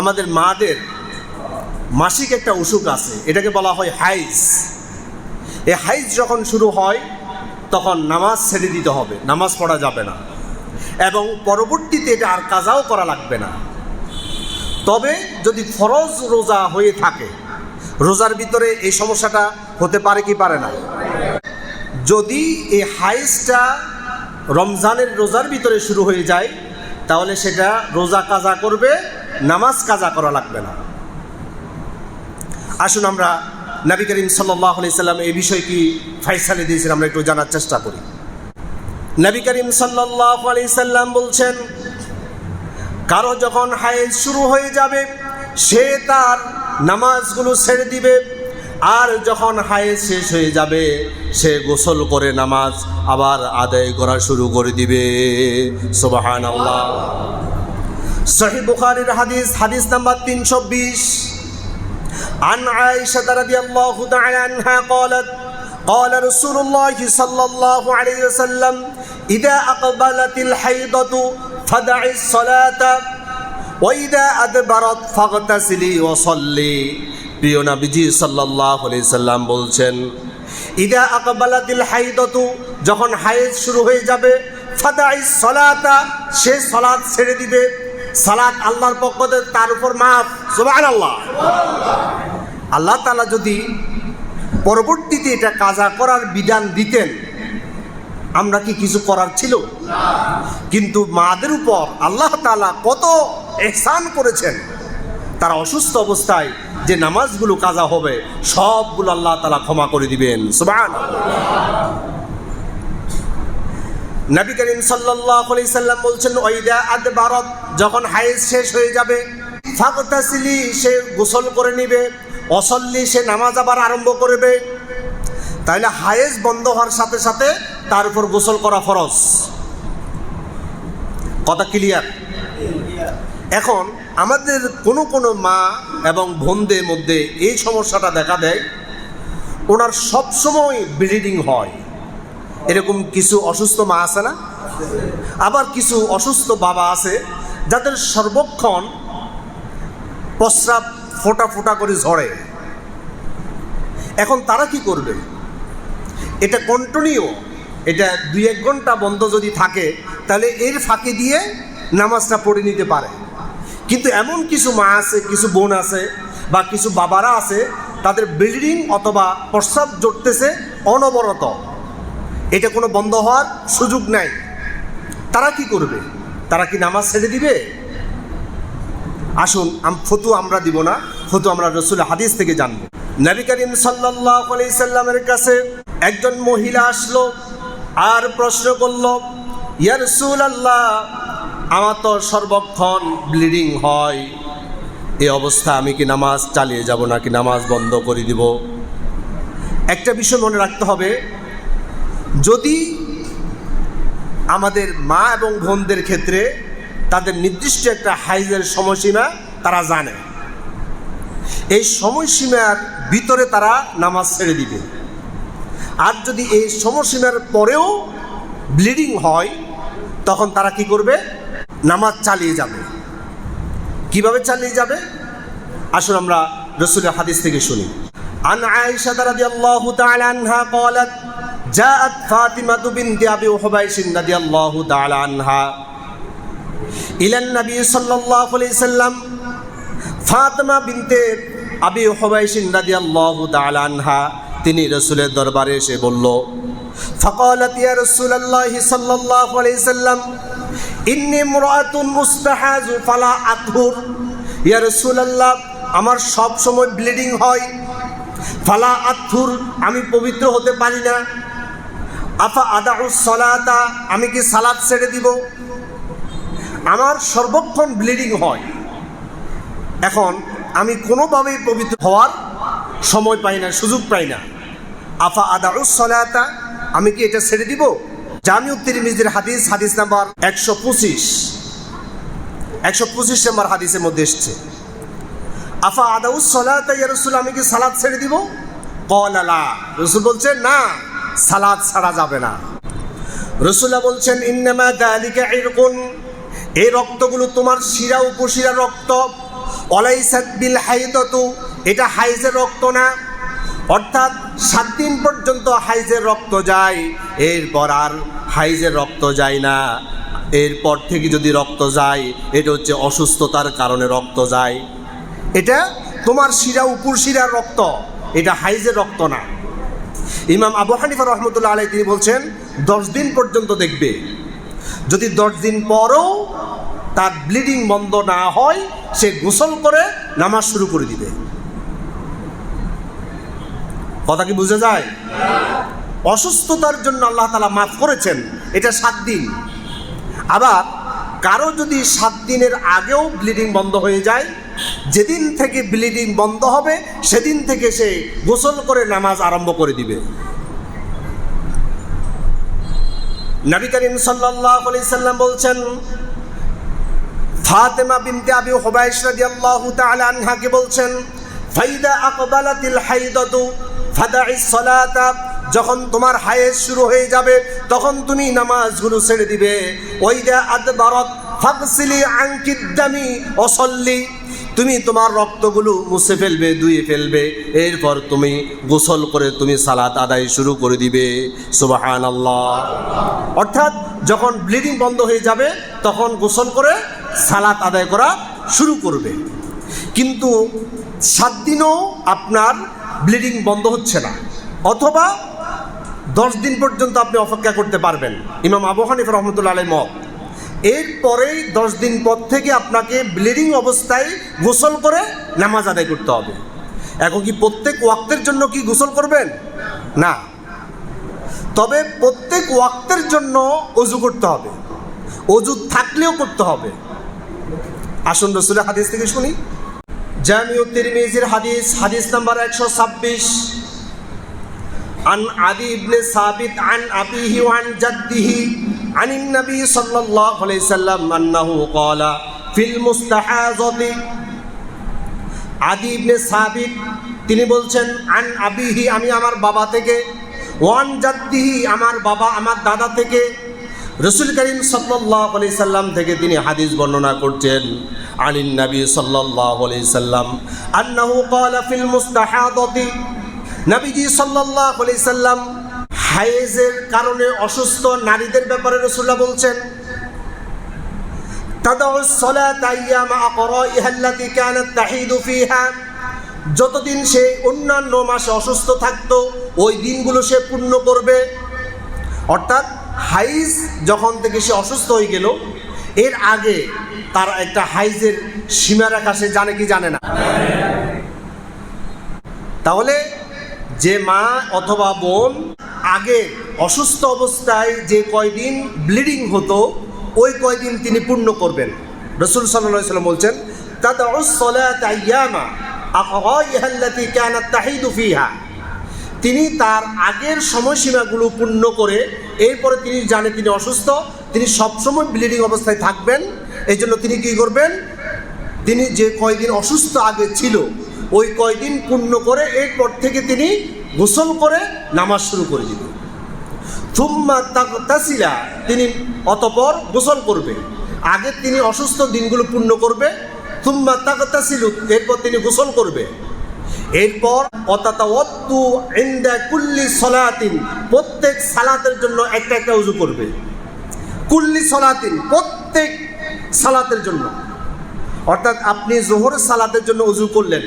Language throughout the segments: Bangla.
আমাদের মাদের মাসিক একটা অসুখ আছে, এটাকে বলা হয় হাইজ। এই হাইজ যখন শুরু হয়, তখন নামাজ ছেড়ে দিতে হবে, নামাজ পড়া যাবে না। এবং পরবর্তীতে এটা আর কাজাও করা লাগবে না। তবে যদি ফরজ রোজা হয়ে থাকে, রোজার ভিতরে এই সমস্যাটা হতে পারে কি পারে না? যদি এই হাইজটা রমজানের রোজার ভিতরে শুরু হয়ে যায়, তাহলে সেটা রোজা কাজা করবে নামাজ কাজা করা লাগবে না। আসুন আমরা নবী করিম সাল্লাহ সাল্লাম এই বিষয় কি ফাইসালে দিয়েছেন, আমরা একটু জানার চেষ্টা করি। নবী করিম সাল্লাহ সাল্লাম বলছেন, কারও যখন হায়েজ শুরু হয়ে যাবে, সে তার নামাজগুলো ছেড়ে দিবে, আর যখন হায়েজ শেষ হয়ে যাবে, সে গোসল করে নামাজ আবার আদায় করা শুরু করে দিবে। সোবাহান আল্লাহ সহি বুখারির হাদিস হাদিস নাম্বার তিনশো বিশ عن عائشة رضي الله تعالى عنها قالت قال رسول الله صلى الله عليه وسلم إذا أقبلت الحيضة فدع الصلاة وإذا أدبرت فاغتسلي وصلي প্রিয় নবীজি সাল্লাল্লাহু আলাইহি সাল্লাম বলছেন ইদা আকবালাতিল হাইদতু যখন হায়েজ শুরু হয়ে যাবে ফাদাই সলাতা সে সলাত ছেড়ে দিবে সালাত আল্লাহর পক্ষ থেকে তার উপর মাফ। সুবহানাল্লাহ। আল্লাহ আল্লাহ তালা যদি পরবর্তীতে এটা কাজা করার বিধান দিতেন, আমরা কি কিছু করার ছিল? কিন্তু মাদের উপর আল্লাহ তালা কত এহসান করেছেন, তারা অসুস্থ অবস্থায় যে নামাজগুলো কাজা হবে, সবগুলো আল্লাহ তালা ক্ষমা করে দিবেন। সুবান নবী করিম সাল্লাল্লাহু আলাইহি সাল্লাম বলছেন ওইদা আদ বারত যখন হায়েজ শেষ হয়ে যাবে ফাগতাসিলি সে গোসল করে নিবে, অসল্লি সে নামাজ আবার আরম্ভ করবে। তাহলে হায়েজ বন্ধ হওয়ার সাথে সাথে তার উপর গোসল করা ফরজ। কথা ক্লিয়ার? এখন আমাদের কোনো কোনো মা এবং বোনদের মধ্যে এই সমস্যাটা দেখা দেয়, ওনার সবসময় ব্লিডিং হয়। এরকম কিছু অসুস্থ মা আছে না? আবার কিছু অসুস্থ বাবা আছে যাদের সর্বক্ষণ প্রস্রাব ফোটা ফোটা করে ঝরে, এখন তারা কি করবে? এটা কন্টিনিউ এটা দুই এক ঘণ্টা বন্ধ যদি থাকে, তাহলে এর ফাঁকে দিয়ে নামাজটা পড়ে নিতে পারে। কিন্তু এমন কিছু মা আছে, কিছু বোন আছে বা কিছু বাবারা আছে, তাদের বিল্ডিং অথবা প্রস্রাব জড়তেছে অনবরত। এটা কোনো বন্ধ হওয়ার সুযোগ নাই। তারা কি করবে? তারা কি নামাজ ছেড়ে দিবে? আসুন ফতু আমরা দিব না ফতু আমরা রসুল হাদিস থেকে জানব। নবী করিম আলাইহি সাল্লামের কাছে একজন মহিলা আসলো, আর প্রশ্ন করল, ইয়া রাসূলুল্লাহ, আমার তো সর্বক্ষণ ব্লিডিং হয়। এ অবস্থা, আমি কি নামাজ চালিয়ে যাব নাকি নামাজ বন্ধ করে দিব? একটা বিষয় মনে রাখতে হবে, যদি আমাদের মা এবং বোনদের ক্ষেত্রে তাদের নির্দিষ্ট একটা হাইজের সময়সীমা তারা জানে এই সময়সীমার ভিতরে তারা নামাজ ছেড়ে দিবে আর যদি এই সময়সীমার পরেও ব্লিডিং হয় তখন তারা কি করবে নামাজ চালিয়ে যাবে কিভাবে চালিয়ে যাবে আসুন আমরা রসুলের হাদিস থেকে শুনি عن عائشة رضي الله تعالى عنها قالت جاءت فاطمة بنت أبي حبيش رضي الله تعالى عنها إلى النبي صلى الله عليه وسلم ফাতেমা বিনতে আবি হুবাইশিন রাদিয়াল্লাহু তাআলা আনহা তিনি রাসূলের দরবারে এসে বলল فقالت يا رسول الله صلى الله عليه وسلم إني امرأة مستحاز فلا أطهر يا رسول الله আমার সব সময় ব্লিডিং হয় ফালা আথুর আমি পবিত্র হতে পারি না আফা আদাউস সলাতা, আমি কি সালাদ ছেড়ে দিব? আমার সর্বক্ষণ ব্লিডিং হয়। এখন আমি কোনোভাবেই পবিত্র হওয়ার সময় পাই না, সুযোগ পাই না। আফা আদাউস সলাতা, আমি কি এটা ছেড়ে দিব? জামিউ তিরমিজির হাদিস হাদিস নাম্বার একশো পঁচিশ। একশো পঁচিশ নম্বর হাদিসের মধ্যে এসছে। আফা আদাউস সলাতা, ইয়া রসুল, আমি কি সালাদ ছেড়ে দিব? কল আলা রসুল বলছে না। সালাদ ছাড়া যাবে না। রসুল্লাহ বলছেন, ইন্নামা দালিকা ইরকুন, এই রক্তগুলো তোমার শিরা উপশিরা রক্ত। অলাইসাত বিল হাইদতু, এটা হাইজের রক্ত না। অর্থাৎ সাত দিন পর্যন্ত হাইজের রক্ত যায়, এরপর আর হাইজের রক্ত যায় না। এরপর থেকে যদি রক্ত যায়, এটা হচ্ছে অসুস্থতার কারণে রক্ত যায়। এটা তোমার শিরা উপর শিরার রক্ত, এটা হাইজের রক্ত না। ইমাম আবু হানিফা রহমতুল্লাহ আলাই তিনি বলছেন, দশ দিন পর্যন্ত দেখবে। যদি দশ দিন পরও তার ব্লিডিং বন্ধ না হয়, সে গোসল করে নামাজ শুরু করে দিবে। কথা কি বুঝে যায়? অসুস্থতার জন্য আল্লাহ তালা মাফ করেছেন, এটা সাত দিন। আবার কারও যদি সাত দিনের আগেও ব্লিডিং বন্ধ হয়ে যায় যেদিন থেকে ব্লিডিং বন্ধ হবে, সেদিন থেকে সে গোসল করে নামাজ আরম্ভ করে দিবে। নবী করিম সাল্লাল্লাহু আলাইহি সাল্লাম বলছেন, ফাতেমা বিনতে আবি হুবাইশ রাদিয়াল্লাহু তাআলা আনহাকে বলছেন, ফাইদা আকবালাতিল হাইদাতু ফাদাইস সালাতা যখন তোমার হায়েজ শুরু হয়ে যাবে, তখন তুমি নামাজগুলো ছেড়ে দিবে। ওইদা আদবারাত ফাগসিলি আনকিদ্দামি ওসল্লি তুমি তোমার রক্তগুলো মুছে ফেলবে, ধুয়ে ফেলবে, এরপর তুমি গোসল করে তুমি সালাত আদায় শুরু করে দিবে। সুবাহান আল্লাহ অর্থাৎ যখন ব্লিডিং বন্ধ হয়ে যাবে, তখন গোসল করে সালাত আদায় করা শুরু করবে। কিন্তু সাত দিনও আপনার ব্লিডিং বন্ধ হচ্ছে না, অথবা দশ দিন পর্যন্ত আপনি অপেক্ষা করতে পারবেন। ইমাম আবু হানিফ রহমতুল্লাহ মত এরপরেই দশ দিন পর থেকে আপনাকে ব্লিডিং অবস্থায় গোসল করে নামাজ আদায় করতে হবে এখন কি প্রত্যেক ওয়াক্তের জন্য কি গোসল করবেন না তবে প্রত্যেক ওয়াক্তের জন্য অজু করতে হবে অজু থাকলেও করতে হবে আসুন রসুলের হাদিস থেকে শুনি জামিউ তিরমিজির হাদিস হাদিস নাম্বার একশো ছাব্বিশ عن عدي بن ثابت عن أبيه وعن جده عن النبي صلى الله عليه وسلم أنه قال في المستحاضة আদি ইবনে সাবিত তিনি বলছেন আন আবিহি আমি আমার বাবা থেকে ওয়ান জাদ্দিহি আমার বাবা আমার দাদা থেকে রসুল করিম সাল্লাহ আলি সাল্লাম থেকে তিনি হাদিস বর্ণনা করছেন আনিন নবী সাল্লাহ আলি সাল্লাম আন্নাহু ক্বালা ফিল মুস্তাহাদাতি নবীজি সাল্লাহ আলি সাল্লাম হায়েজের কারণে অসুস্থ নারীদের ব্যাপারে রসুল্লাহ বলছেন যতদিন সে অন্যান্য মাসে অসুস্থ থাকতো, ওই দিনগুলো সে পূর্ণ করবে। অর্থাৎ হাইজ যখন থেকে সে অসুস্থ হয়ে গেল, এর আগে তার একটা হাইজের সীমারেখা সে জানে কি জানে না। তাহলে যে মা অথবা বোন আগে অসুস্থ অবস্থায় যে কয়দিন ব্লিডিং হতো, ওই কয়দিন তিনি পূর্ণ করবেন। রসুল সাল্লাম বলছেন তিনি তার আগের সময়সীমাগুলো পূর্ণ করে, এরপরে তিনি জানে তিনি অসুস্থ, তিনি সবসময় ব্লিডিং অবস্থায় থাকবেন। এই জন্য তিনি কী করবেন? তিনি যে কয়দিন অসুস্থ আগে ছিল, ওই কয়দিন পূর্ণ করে, এরপর থেকে তিনি গোসল করে নামাজ শুরু করে দিবেন থুম্মা তাসিলা তিনি অতপর গোসল করবে। আগে তিনি অসুস্থ দিনগুলো পূর্ণ করবে। থুম্মা তাকতাসিলু এরপর তিনি গোসল করবে। এরপর কুল্লি সলাতিন, প্রত্যেক সালাতের জন্য একটা একটা উজু করবে। কুল্লি সলাতিন, প্রত্যেক সালাতের জন্য। অর্থাৎ আপনি জোহর সালাতের জন্য উজু করলেন।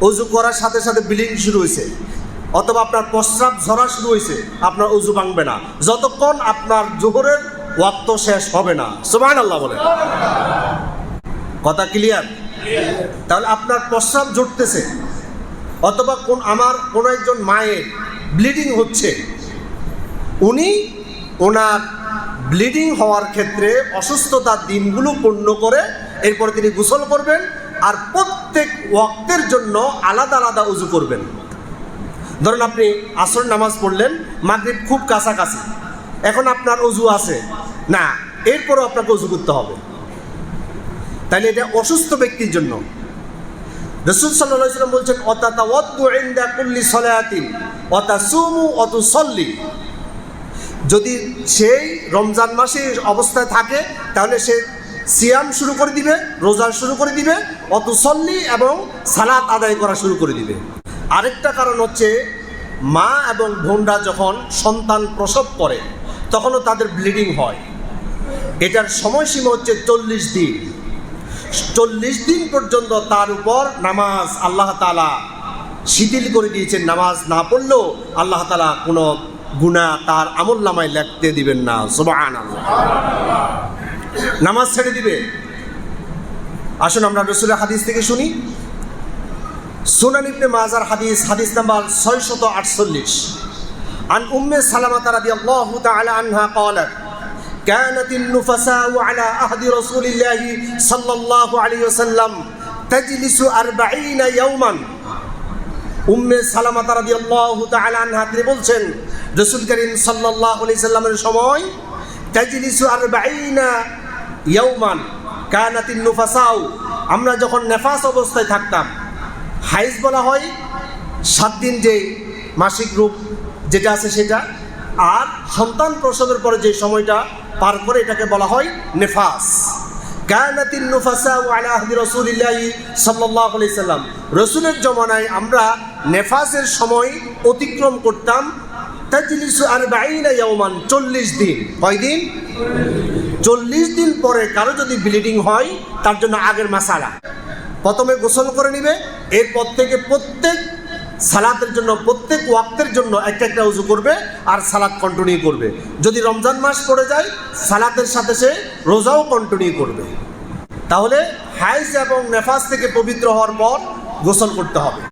উজু করার সাথে সাথে বিলিং শুরু হয়েছে। অথবা আপনার প্রস্রাব ঝরা শুরু হয়েছে, আপনার উজু ভাঙবে না। যতক্ষণ আপনার জোহরের ওয়াক্ত শেষ হবে না। সুবাহ আল্লাহ বলে কথা ক্লিয়ার তাহলে আপনার প্রস্রাব জুটতেছে, অথবা কোন আমার কোনো একজন মায়ের ব্লিডিং হচ্ছে, উনি ওনার ব্লিডিং হওয়ার ক্ষেত্রে অসুস্থতার দিনগুলো পূর্ণ করে, এরপর তিনি গোসল করবেন, আর প্রত্যেক ওয়াক্তের জন্য আলাদা আলাদা উজু করবেন। ধরুন আপনি আসর নামাজ পড়লেন, মাগরিব খুব কাছাকাছি। এখন আপনার অজু আছে। না, এরপরও আপনাকে অজু করতে হবে। তাহলে এটা অসুস্থ ব্যক্তির জন্য। রসুল সাল্লাহ সাল্লাম বলছেন অতাতা অদ্দু ইন্দা সুমু অত যদি সেই রমজান মাসে অবস্থায় থাকে, তাহলে সে সিয়াম শুরু করে দিবে, রোজা শুরু করে দিবে, অতুসল্লি এবং সালাত আদায় করা শুরু করে দিবে। আরেকটা কারণ হচ্ছে মা এবং বোনরা যখন সন্তান প্রসব করে, তখনও তাদের ব্লিডিং হয়। এটার সময়সীমা হচ্ছে চল্লিশ দিন। চল্লিশ দিন পর্যন্ত তার উপর নামাজ আল্লাহ তালা শিথিল করে দিয়েছেন। নামাজ না পড়লেও আল্লাহ তালা কোনো গুণা তার আমল নামায় লিখতে দিবেন না। নামাজ ছেড়ে দিবে। আসুন আমরা রসুলের হাদিস থেকে শুনি। সুনান ইবনে মাজার হাদিস হাদিস নাম্বার ছয়শত আটচল্লিশ عن أم سلمة رضي الله تعالى عنها قالت كانت النفساء على عهد رسول الله صلى الله عليه وسلم تجلس أربعين يوما উম্মে সালামাতা রাদিয়াল্লাহু তাআলা আনহা তিনি বলছেন রাসূল করিম সাল্লাল্লাহু আলাইহি সাল্লামের সময় তাজলিসু আরবাঈনা ইয়াওমান কানাতিন নুফাসাউ আমরা যখন নেফাস অবস্থায় থাকতাম হাইজ বলা হয়, সাত দিন যে মাসিক রূপ যেটা আছে সেটা, আর সন্তান প্রসবের পরে যে সময়টা পার করে এটাকে বলা হয় নেফাস। কানাতিন নুফাসা আলা আহদি রাসূলিল্লাহি সাল্লাল্লাহু আলাইহি সাল্লাম। রাসূলের জমানায় আমরা নেফাসের সময় অতিক্রম করতাম, তাজলিসু আরবাঈনা ইয়াওমান 40 দিন। কয় দিন? চল্লিশ দিন পরে কারও যদি ব্লিডিং হয়, তার জন্য আগের মাসালা। প্রথমে গোসল করে নিবে, এরপর থেকে প্রত্যেক সালাতের জন্য, প্রত্যেক ওয়াক্তের জন্য একটা একটা উজু করবে আর সালাদ কন্টিনিউ করবে। যদি রমজান মাস পড়ে যায়, সালাতের সাথে সে রোজাও কন্টিনিউ করবে। তাহলে হাইজ এবং নেফাস থেকে পবিত্র হওয়ার পর গোসল করতে হবে।